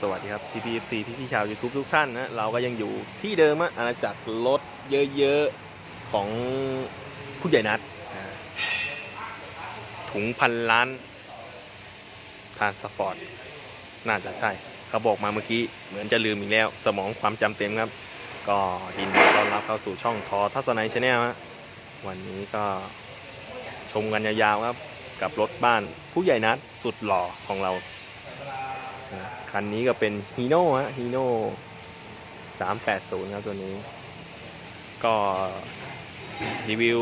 สวัสดีครับพี่พีซีพี่พี่ชาว YouTube ทุกท่านนะ เราก็ยังอยู่ที่เดิมอะอาณาจักรรถเยอะๆ ของผู้ใหญ่นัด ถุงพันล้านทานสปอร์ต น่าจะใช่ เขาบอกมาเมื่อกี้ เหมือนจะลืมอีกแล้ว สมองความจำเต็มครับ ก็ยินดีต้อนรับเข้าสู่ช่องทอทัศนัยชาแนลฮะวันนี้ก็ชมกันยาวๆครับ กับรถบ้านผู้ใหญ่นัดสุดหล่อของเรา คันนี้ก็เป็นฮีโน่ฮะฮีโน่สามแปดศูนย์ครับตัวนี้ ก็รีวิว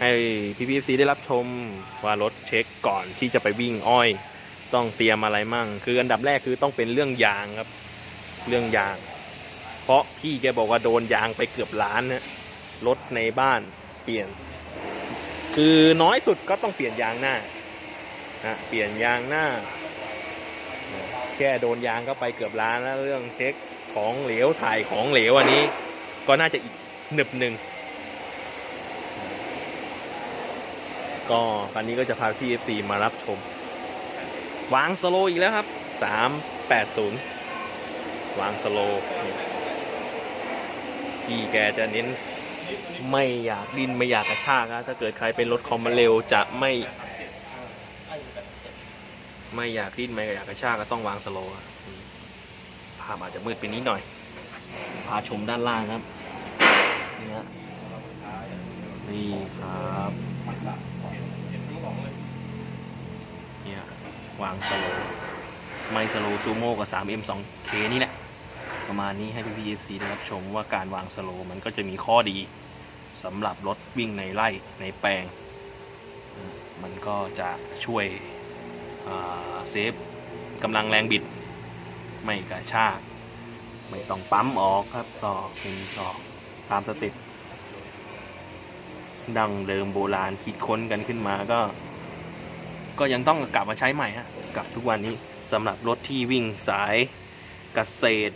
ให้พี่พีซีได้รับชมว่ารถเช็คก่อนที่จะไปวิ่งอ้อย ต้องเตรียมอะไรมั่ง คืออันดับแรกคือต้องเป็นเรื่องยางครับ เรื่องยาง เพราะพี่แกบอกว่าโดนยางไปเกือบล้านนะรถในบ้านเปลี่ยน คือน้อยสุดก็ต้องเปลี่ยนยางหน้านะเปลี่ยนยางหน้า แค่โดนยางก็ไปเกือบล้านแล้วเรื่องเช็คของเหลวถ่ายของเหลวอันนี้ ก็น่าจะอีกหนึบหนึ่งก็คันนี้ก็จะพาพี่ FC มารับชม วางสโลอีกแล้วครับ 380 วางสโลพี่แกจะเน้นไม่อยากดิ้นไม่อยากกระชากนะถ้าเกิดใครเป็นรถคอมมาเร็วจะไม่ ไม่อยากดิ้นไม่อยากกระชากก็ต้องวางสโลว์ภาพอาจจะมืดไปนิดหน่อย พาชมด้านล่างครับนี่ฮะนี่ครับเนี่ยวางสโลว์ไม่สโลว์ซูโม่กับ 3M 2K นี่แหละประมาณนี้ให้พี่พีเอฟซีได้รับชมว่าการวางสโลว์มันก็จะมีข้อดีสำหรับรถวิ่งในไร่ในแปลง มันก็จะช่วย เซฟกำลังแรงบิด ไม่กระชาก ไม่ต้องปั๊มออกครับต่อเป็นต่อตามสเต็ปดังเดิมโบราณคิดค้นกันขึ้นมาก็ ก็ยังต้องกลับมาใช้ใหม่ฮะกับทุกวันนี้สำหรับรถที่วิ่งสายเกษตร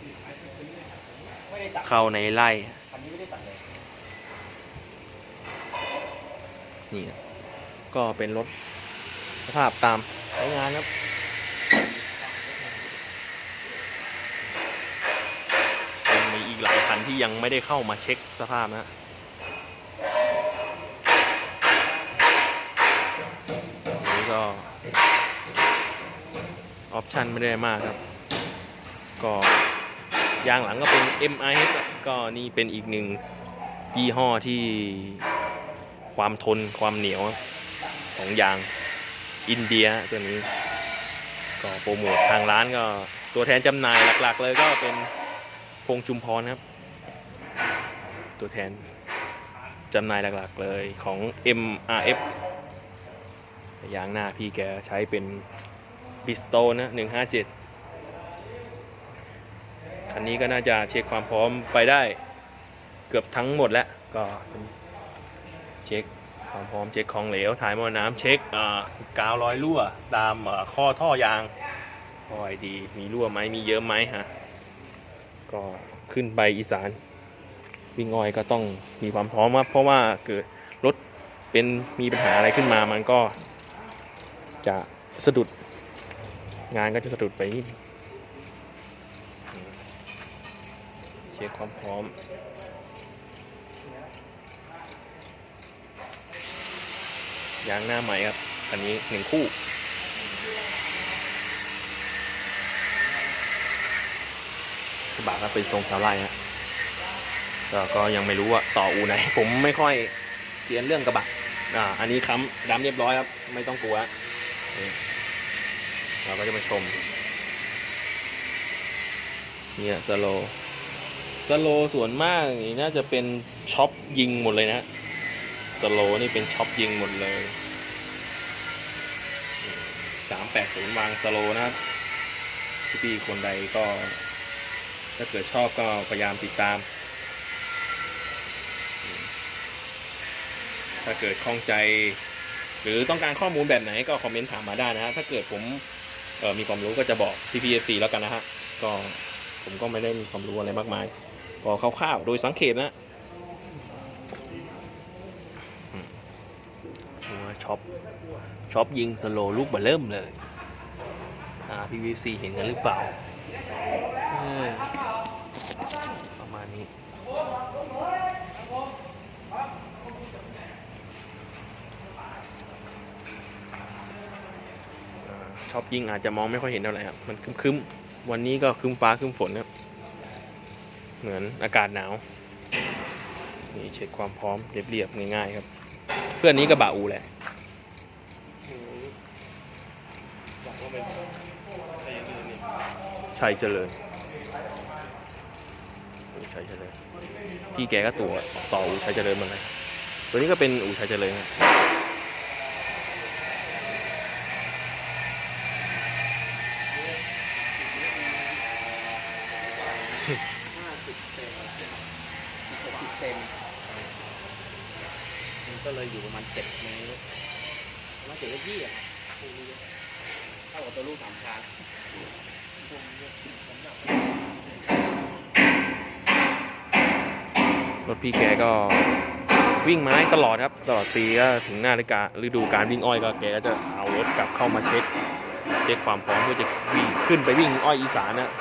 เข้าในไร่นี่ครับก็เป็นรถสภาพตาม ใช้งานครับยังมีอีกหลายคันที่ยังไม่ได้เข้ามาเช็คสภาพนะนนี้ก็ ออปชันไม่ได้มากครับ ก็ยางหลังก็เป็น MI ก็นี่เป็นอีกหนึ่งยี่ห้อที่ความทนความเหนียวของยาง อินเดียตัวนี้ ก็โปรโมททางร้านก็ตัวแทนจำหน่ายหลักๆ เลยก็เป็นพงจุมพรครับ ตัวแทนจำหน่ายหลักๆเลยของ MRF ยางหน้าพี่แกใช้เป็นบิสโตนะ 157 คันนี้ก็น่าจะเช็คความพร้อมไปได้เกือบทั้งหมดแล้ว ก็เช็ค ความพร้อมเช็คของเหลวถ่ายมวลน้ำเช็คอ่ากาวรอยรั่ว ตามอ่าข้อท่อยางคอยดีมีรั่วไหมมีเยอะไหมฮะก็ขึ้นไปอีสานวิ่งอ้อยก็ต้องมีความพร้อมครับเพราะว่าเกิดรถเป็นมีปัญหาอะไรขึ้นมามันก็จะสะดุดงานก็จะสะดุดไปนิดเช็คความพร้อม ยางหน้าใหม่ครับคันนี้หนึ่งคู่ กระบะก็เป็นทรงชาวไร่ฮะก็ก็ยังไม่รู้ว่าต่ออูไหน ผมไม่ค่อยเสียนเรื่องกระบะอ่า อันนี้ค้ำดำเรียบร้อยครับ ไม่ต้องกลัว เราก็จะมาชม เนี่ยสโลสโลส่วนมากนี่น่าจะเป็นช็อปยิงหมดเลยนะ โลนี่เป็นช็อปยิงหมดเลยสามแปดศูนย์วางสโลนะครับพี่ๆคนใดก็ ถ้าเกิดชอบก็พยายามติดตาม ถ้าเกิดข้องใจ หรือต้องการข้อมูลแบบไหนก็คอมเมนต์ถามมาได้นะฮะถ้าเกิดผมมีความรู้ก็จะบอกพี่พีเอซีแล้วกันนะฮะก็ผมก็ไม่ได้มีความรู้อะไรมากมายก็คร่าวๆโดยสังเกตนะ หัว ช็อปช็อปยิงสโลลูกเบอร์เริ่มเลยอ่า PVC เห็นกันหรือเปล่าประมาณนี้อ่าชอบยิงอาจจะมองไม่ค่อยเห็นเท่าไหร่ครับ มันคึ้มๆ วันนี้ก็คึ้มฟ้าคึ้มฝนครับ เหมือนอากาศหนาว นี่เช็คความพร้อมเรียบๆ ง่ายๆครับ เพื่อนนี้กระบะอูแหละ ชัยเจริญอูชัยเจริญพี่แกก็ตัวต่ออูชัยเจริญมาเลยตัวนี้ก็เป็นอูชัยเจริญห้าสิบเซนหกสิบเซนมันก็เลยอยู่ประมาณเจ็ดเมตรประมาณเจ็ดเลขยี่อะครับพวกนี้เท่ากับตัวลูกสามคาน รถพี่แกก็วิ่งไม้ตลอดครับ ตลอดปีก็ถึงหน้าฤดูกาฤดูการวิ่งอ้อยก็แกก็จะเอารถกลับเข้ามาเช็คเช็คความพร้อมเพื่อจะวิ่งขึ้นไปวิ่งอ้อยอีสานนะ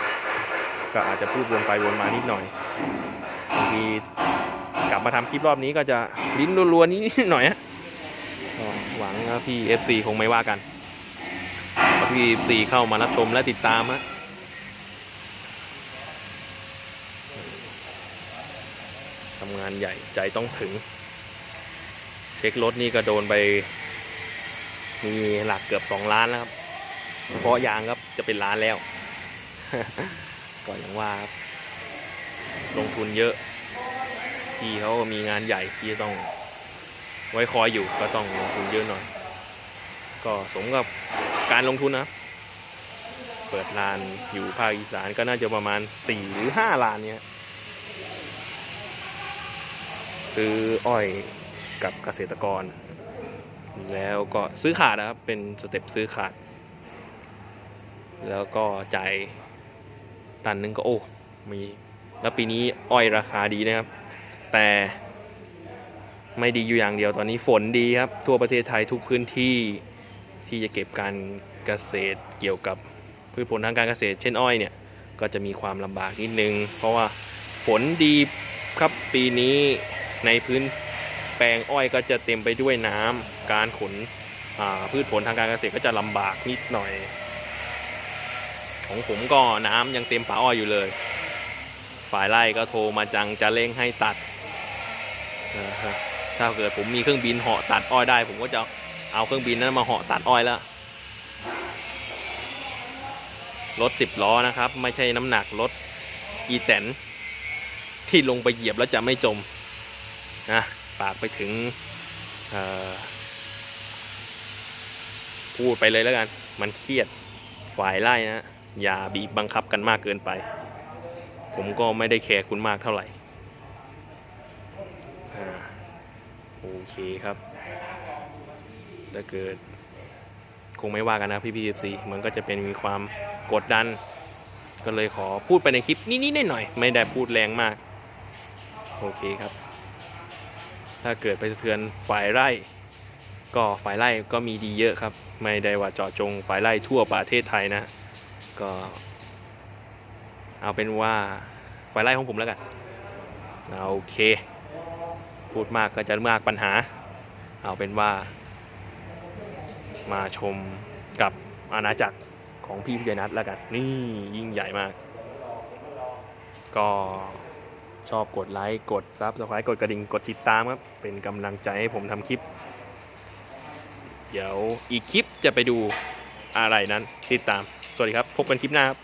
ก็อาจจะพูดวนไปวนมานิดหน่อยบางทีกลับมาทำคลิปรอบนี้ก็จะลิ้นรัวๆนิดหน่อยฮะหวังว่าพี่ FC คงไม่ว่ากันพราะพี่ FC เข้ามารับชมและติดตามฮะ ทำงานใหญ่ใจต้องถึง เช็ครถนี่ก็โดนไป มีหลักเกือบสองล้านแล้วครับเฉพาะยางครับจะเป็นล้านแล้ว ก็อย่างว่าครับลงทุนเยอะพี่เขาก็มีงานใหญ่ที่ต้องไว้คอยอยู่ก็ต้องลงทุนเยอะหน่อย ก็สมกับการลงทุนนะครับเปิดร้านอยู่ภาคอีสานก็น่าจะประมาณ4หรือ5ล้านเนี้ย ซื้ออ้อยกับเกษตรกร แล้วก็ซื้อขาดนะครับ เป็นสเต็ปซื้อขาด แล้วก็จ่ายตันนึงก็โอ้มีแล้วปีนี้อ้อยราคาดีนะครับ แต่ไม่ดีอยู่อย่างเดียวตอนนี้ฝนดีครับ ทั่วประเทศไทยทุกพื้นที่ที่จะเก็บการเกษตรเกี่ยวกับพืชผลทางการเกษตรเช่นอ้อยเนี่ยก็จะมีความลำบากนิดนึง เพราะว่าฝนดีครับปีนี้ ในพื้นแปลงอ้อยก็จะเต็มไปด้วยน้ำการขนพืชผลทางการเกษตรก็จะลำบากนิดหน่อย ของผมก็น้ำยังเต็มป่าอ้อยอยู่เลย ฝ่ายไร่ก็โทรมาจังจะเร่งให้ตัดถ้าเกิดผมมีเครื่องบินเหาะตัดอ้อยได้ ผมก็จะเอาเครื่องบินนั้นมาเหาะตัดอ้อยแล้วรถสิบล้อนะครับ ไม่ใช่น้ำหนักรถอีแตนที่ลงไปเหยียบแล้วจะไม่จม นะฝากไปถึงพูดไปเลยแล้วกัน มันเครียดฝ่ายไล่นะ อย่าบีบบังคับกันมากเกินไป ผมก็ไม่ได้แคร์คุณมากเท่าไหร่อ่าโอเคครับถ้าเกิดคงไม่ว่ากันนะพี่พีเอฟซีมันก็จะเป็นมีความกดดัน ก็เลยขอพูดไปในคลิปนิดๆหน่อยๆไม่ได้พูดแรงมาก โอเคครับ ถ้าเกิดไปสะเทือนฝ่ายไร่ ก็ฝ่ายไร่ก็มีดีเยอะครับ ไม่ได้ว่าเจาะจงฝ่ายไร่ทั่วประเทศไทยนะ ก็ เอาเป็นว่าฝ่ายไร่ของผมแล้วกันโอเค พูดมากก็จะมากปัญหา เอาเป็นว่า มาชมกับอาณาจักรของพี่พิยนัทแล้วกัน นี่ยิ่งใหญ่มาก ก็ ชอบกดไลค์ กดซับสไครต์กดกระดิ่ง กดติดตามครับ เป็นกำลังใจให้ผมทำคลิป เดี๋ยวอีกคลิปจะไปดูอะไรนั้นติดตาม สวัสดีครับ พบกันคลิปหน้าครับ